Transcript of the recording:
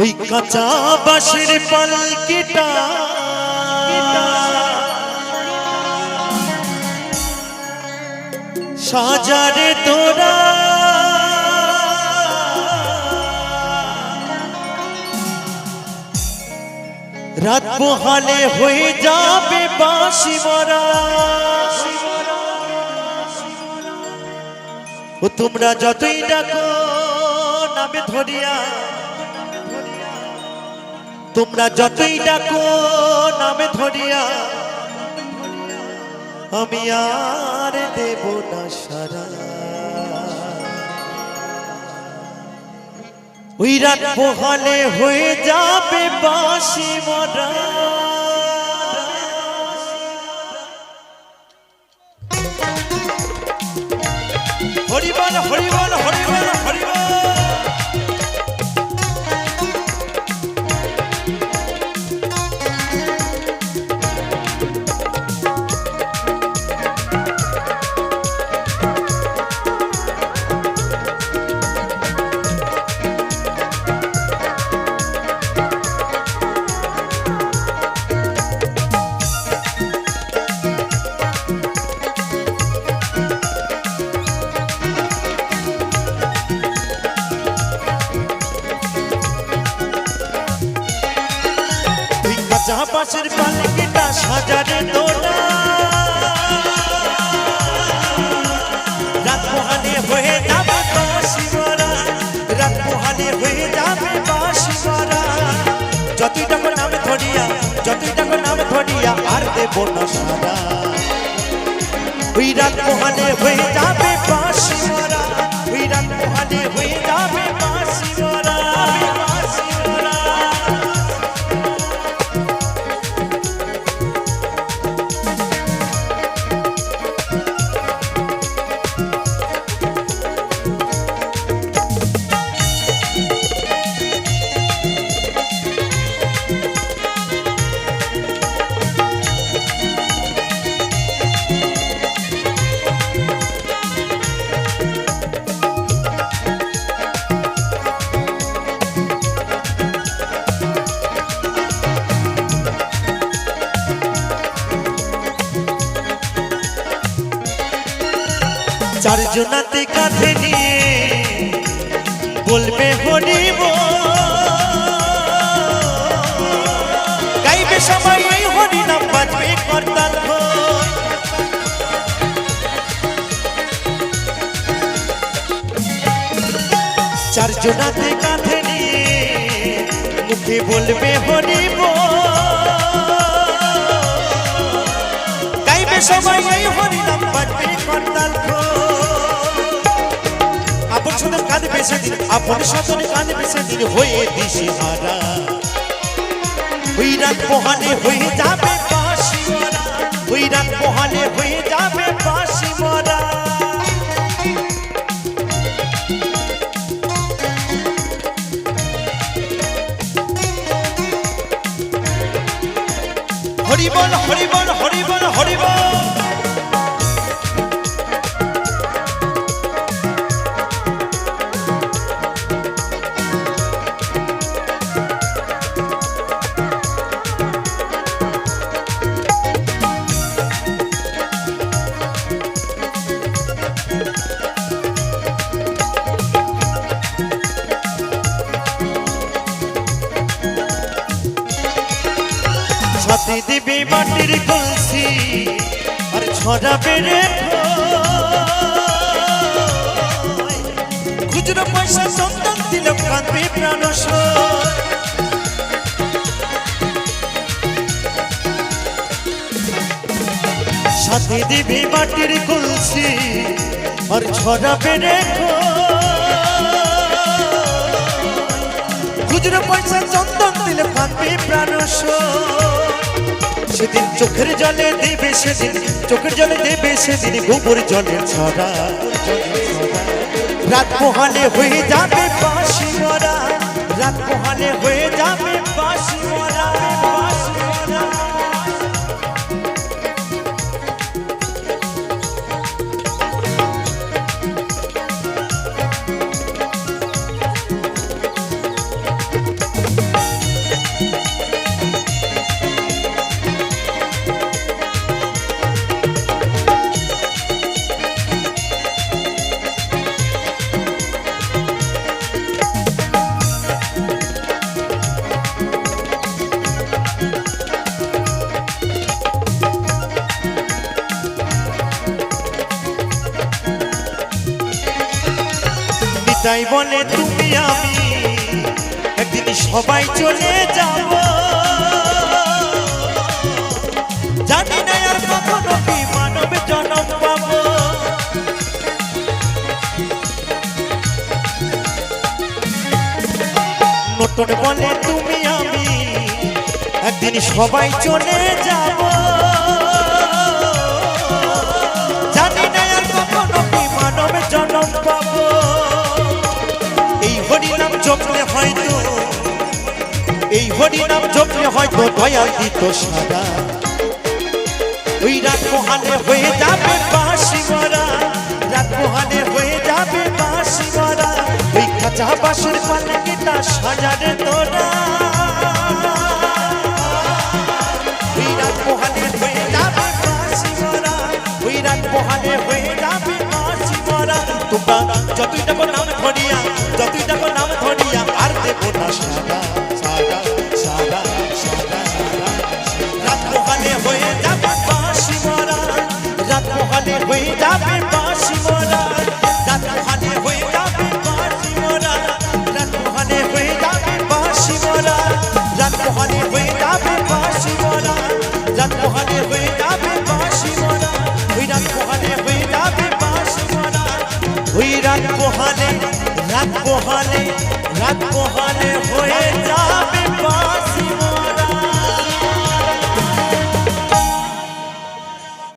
ওই কাঁচা বাঁশের পালকিটা। সাজারে তোরা। রাত বহালে হয়ে যাবে বাঁশি মরা। ও তোমরা যতই ডাকো, নামে ধরিয়া তোমরা যতই ডাকো, নামে ধরিয়া, আমি আর দেব না সারা। ওই রাত পোহালে হয়ে যাবে বাসি মরা। হরিবল হরিবল। কাঁচা বাঁশের পালকিটা সাজারে দোলা রাত পোহালে হয়ে যাবে বাঁশি মরা রাত পোহালে হয়ে যাবে বাঁশি যতই টাকা নামে ধরিয়া, যতই টাকা নামে ধরিয়া আর দেব না সারা। ওই রাত পোহালে হয়ে যাবে বাঁশি ওই রাত পোহালে চারজনাতে কাঁধে নিয়ে বলবে হরিব গাইবে সবাই ওই হরি নাম, বাজবে করতাল খোল। চারজনাতে কাঁধে নিয়ে মুখে বলবে হরিব গাইবে সবাই ওই হরি নাম, বাজবে করতাল আপন সদর কাঁধে বেসে দিন আপন সদরে কাঁধে বেসে দিন হয়ে দিশে হারা ওই রাত পোহালে হয়ে যাবে বাঁশি মরা ওই রাত পোহালে হয়ে যাবে বাঁশি মরা। হরিবল হরিবল হরিবল হরিবল। সাথে দিবি মাটির কলসি আর ছড়াবে রে খুচরো পয়সা সন্তান দিল, কাঁদবে প্রাণ সাথে দিবি মাটির কলসি আর ছড়াবে রে খুচরো পয়সা চন্দন দিলে, কাঁদবে প্রাণ সেদিন চোখের জলে দেবে সেদিন, চোখের জলে দেবে সেদিন গোবর জলে ছড়া। রাত পোহালে হয়ে যাবে পাশি মরা রাত পোহালে হয়ে যাবে পাশি মরা তাই বলে, তুমি আমি, একদিন সবাই চলে যাব। জানি না আর কখনো কি মানবে জনম পাবো। নতুন বলে, তুমি আমি, একদিন সবাই চলে যাব। জপলে হয়তো, এই হরিনাম জপলে হয়তো দয়াল দিত সাদা। ওই রাত মহানে হয়ে যাবে বাসি মরা রাত মহানে হয়ে যাবে বাসি মরা ওই কাঁচা বাসুর পালে পালকিটা সাজারে তোরা। ওই রাত মহানে হয়ে যাবে বাসি মরা ওই রাত মহানে হয়ে যাবে বাসি মরা তোমরা যতই টাকা নাম ধরিয়া সাদা সাদা সাদা সাদা রাত মহানে হয়ে যাবে বাসি মরা রাত মহানে হয়ে যাবে বাসি মরা রাত মহানে হয়ে যাবে বাসি মরা রাত মহানে হয়ে যাবে বাসি মরা রাত মহানে হয়ে যাবে বাসি মরা রাত মহানে হয়ে যাবে বাসি মরা ওই রাত মহানে হয়ে যাবে বাসি মরা ওই রাত মহানে রাত পোহালে রাত পোহালে হয়ে যাবে পাশ